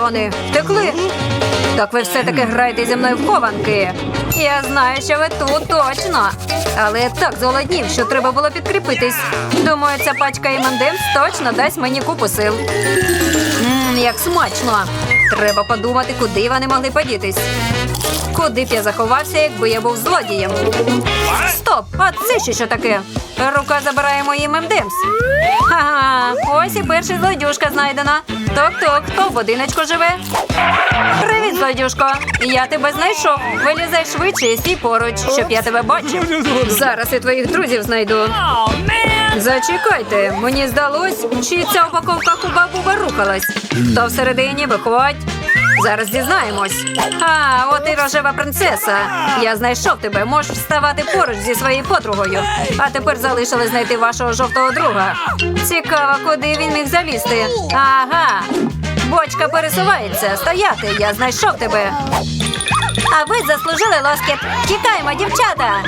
Вони? Втекли? Так ви все-таки граєте зі мною в хованки. Я знаю, що ви тут точно. Але я так зголоднів, що треба було підкріпитись. Думаю, ця пачка M&M's точно дасть мені купу сил. Ммм, як смачно. Треба подумати, куди вони могли подітись. Куди б я заховався, якби я був злодієм? Стоп! А це ще що таке? Рука забирає мої мемдемс. Ха-ха, ось і перший злодюшка знайдена. Ток-ток, хто в будиночку живе? Привіт. Я тебе знайшов. Вилізай швидше і стій поруч, щоб я тебе бачив. Зараз і твоїх друзів знайду. Зачекайте, мені здалось, чи ця упаковка хуба-буба рухалась. То всередині виходь. Зараз дізнаємось. А, от і рожева принцеса. Я знайшов тебе. Можеш вставати поруч зі своєю подругою. А тепер залишилось знайти вашого жовтого друга. Цікаво, куди він міг залізти. Ага. Бочка пересувається. Стояти, я знайшов тебе. А ви заслужили лоскіт. Тікаємо, дівчата.